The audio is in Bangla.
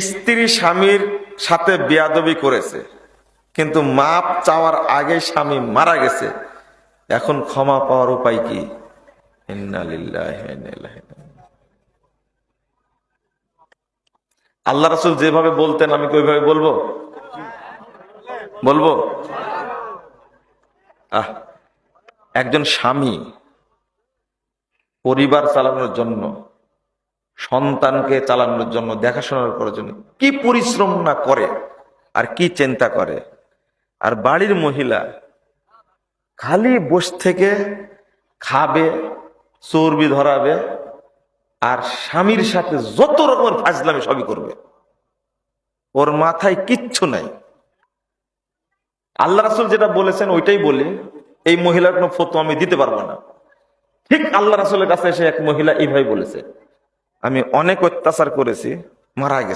স্ত্রী স্বামীর সাথে বেয়াদবি করেছে, কিন্তু মাপ চাওয়ার আগে স্বামী মারা গেছে। এখন ক্ষমা পাওয়ার উপায় কি। আল্লাহ রাসূল যেভাবে বলতেন, আমি কি ওইভাবে বলব? বলব? আহ, একজন স্বামী পরিবার চালানোর জন্য সন্তানকে চালানোর জন্য, দেখাশোনার করার জন্য কি পরিশ্রম না করে আর কি চিন্তা করে? আর বাড়ির মহিলা খালি বস থেকে খাবে, চর্বি ধরাবে আর স্বামীর সাথে যত রকমের ফাজলামি সবই করবে। ওর মাথায় কিচ্ছু নাই। আল্লাহ রাসুল যেটা বলেছেন ওইটাই বলি, এই মহিলার কোনো ফটো আমি দিতে পারব না। ঠিক আল্লাহ রাসুলের কাছে এসে এক মহিলা এইভাবে বলেছে। আমি অনেক অত্যাচার করেছি মারা গেছে।